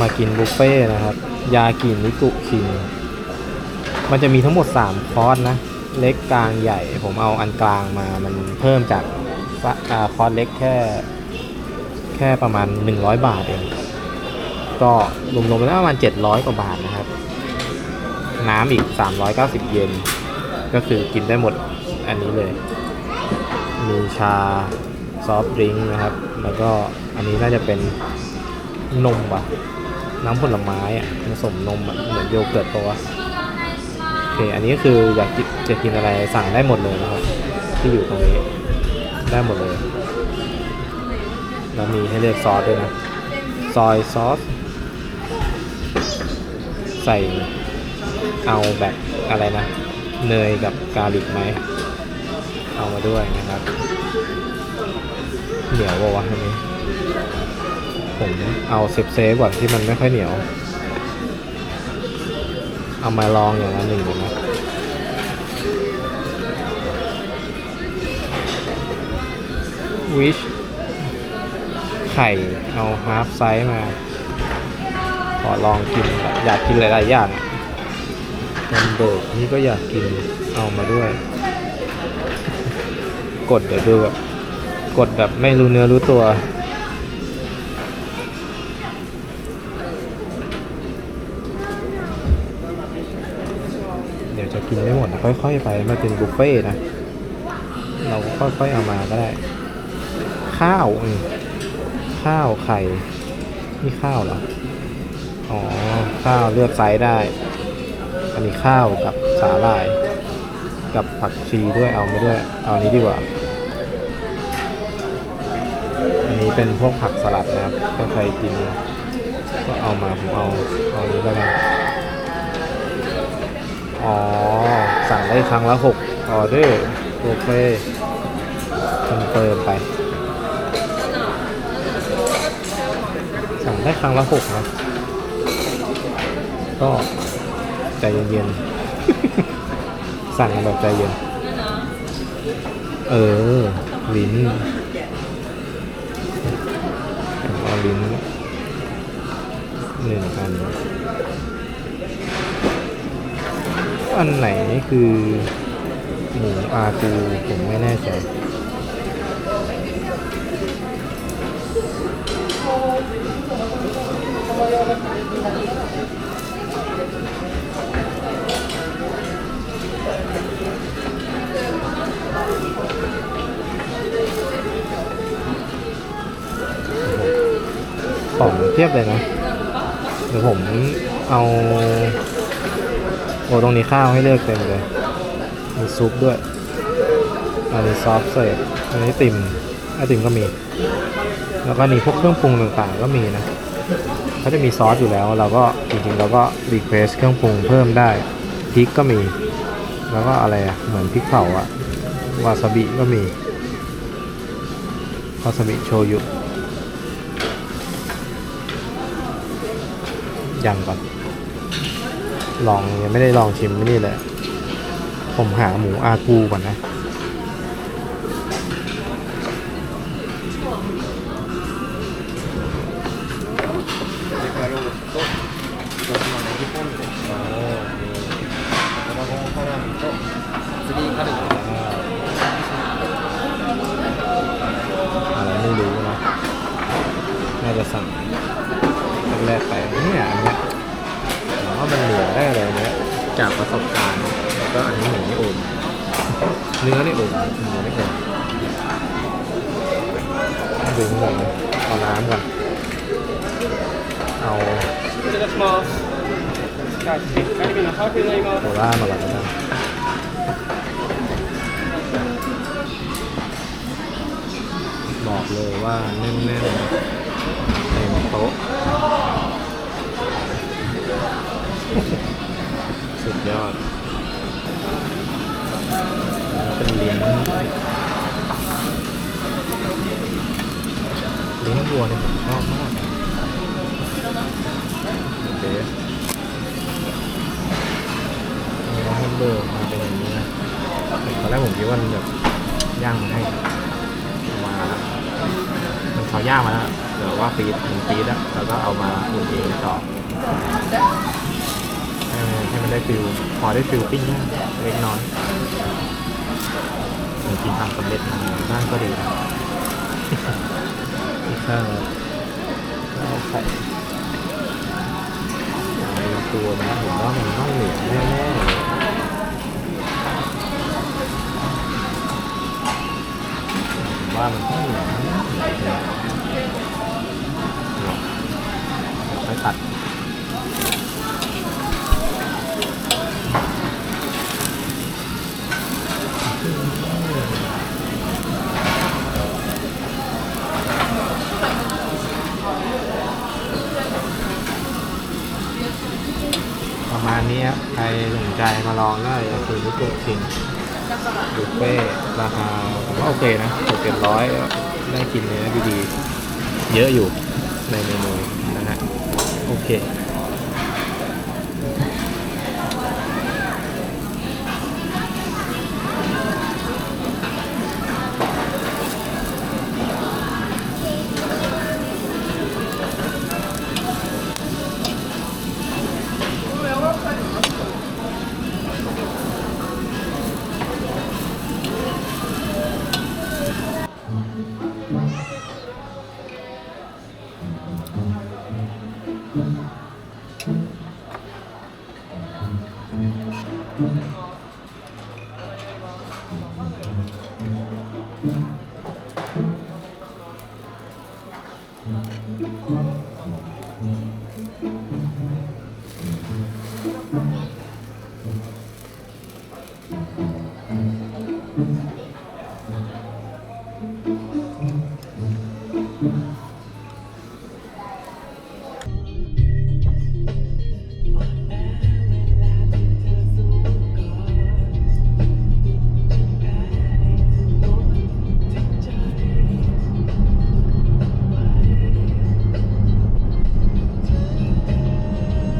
มากินบุฟเฟ่นะครับ ยากินนิกุคิงมันจะมีทั้งหมด 3 คอร์สนะ เล็กกลางใหญ่ ผมเอาอันกลางมา มันเพิ่มจากอคอร์สเล็กแค่ แค่ประมาณ 100 บาทเอง ก็รวมๆแล้วประมาณ 700 กว่าบาทนะครับ น้ำอีก 390 เยน ก็คือกินได้หมดอันนี้เลย มีชาซอฟต์ดริงก์นะครับ แล้วก็อันนี้น่าจะเป็นนมว่ะ น้ำผลไม้อะผสมนมอะเหมือนโยเกิร์ตตัวะโอเคอันนี้ก็คืออยากจะกินอะไรสั่งได้หมดเลยนะครับที่อยู่ตรงนี้ได้หมดเลยแล้วมีให้เลือกซอสด้วยนะซอยซอส ใส่เอาแบบอะไรนะ เนยกับกาลิกไหมเอามาด้วยนะครับ เหนียววะอันนี้ ผมเอาเซฟเซฟก่อนที่มันไม่ค่อยเหนียว เอามาลองอย่างละหนึ่งก่อนะวิชไข่เอาฮาร์ฟไซส์มา ขอลองกินแบบอยากกินหลาย ๆ อย่างแฮมเบอร์กนี่ก็อยากกินเอามาด้วย กดเดี๋ยวดูแบบ กดแบบไม่รู้เนื้อรู้ตัว จะกินไม่หมดนะค่อยๆไปมันเป็นบุฟเฟ่นะ เราก็ค่อยๆเอามาก็ได้ ข้าวอืข้าวไข่นี่ข้าวเหรอ อ๋อ ข้าวเลือกไซส์ได้ อันนี้ข้าวกับสาหร่าย กับผักชีด้วยเอาไม่ด้วย เอาอันนี้ดีกว่า อันนี้เป็นพวกผักสลัดนะครับถ้าใครกินก็เอามาผมเอาเอานี้ก็ได้ อ๋อ สั่งได้ครั้งละหกออเดอร์โอเคคอนเฟิร์มไป สั่งได้ครั้งละหกนะ ก็ใจเย็นๆ สั่งแบบใจเย็น เออ ลิ้นเอาลิ้นหนึ่งอัน อันไหนคือหมูอากูผมไม่แน่ใจของเทียบเลยนะ เดี๋ยวผมเอา โอ้ตรงนี้ข้าวให้เลือกเต็มเลย มีซุปด้วยอันนี้ซอฟเสิร์ฟอันนี้ติ่มไอติ่มก็มี แล้วก็นี่พวกเครื่องปรุงต่างๆ ก็มีนะเขาจะมีซอสอยู่แล้ว เราก็จริงๆเราก็รีเควสเครื่องปรุงเพิ่มได้พริกก็มี แล้วก็อะไรอะเหมือนพริกเผาอะวาซาบิก็มีวาซาบิโชยุยังก่อน ลองยังไม่ได้ลองชิมไม่นี่เลยผมหาหมูอากูก่อนนะ จากประสบการณ์ก็อันนี้หมูนี่อมเนื้อนี่โอมหมูนี่โอมดึงหมูเอาน้ำก่อนเอาโคล่ามาก่อนนะบบอกเลยว่าแน่นๆเต็มโต๊ะ วัวเนี่ยผมชอบมากโอเคมีน้องแฮมเบอร์มาเป็นอย่างนี้นะตอนแรกผมคิดว่ามันแบบย่างมาให้มามันเขาย่างมาแล้วหรือว่าฟีดมันฟีดอะแล้วก็เอามาอุ่นเองต่อให้มันได้ฟิลพอได้ฟิลปิ้งเล็กน้อยจริงๆทำสำเร็จมาบ้านก็ดีนะ ข้าวข้าวไข่ในตัวนะผมว่ามันต้องเหลืองแน่ๆเว่ามันต้องเหลืองเนี่ย รับใครสนใจมาลองได้ก็คือลูกโป่งชิงบุฟเฟ่ราคาผมว่าโอเคนะหกเจ็ดร้อยได้กินเนื้อดีๆ เยอะอยู่ในเมนูนะฮะโอเค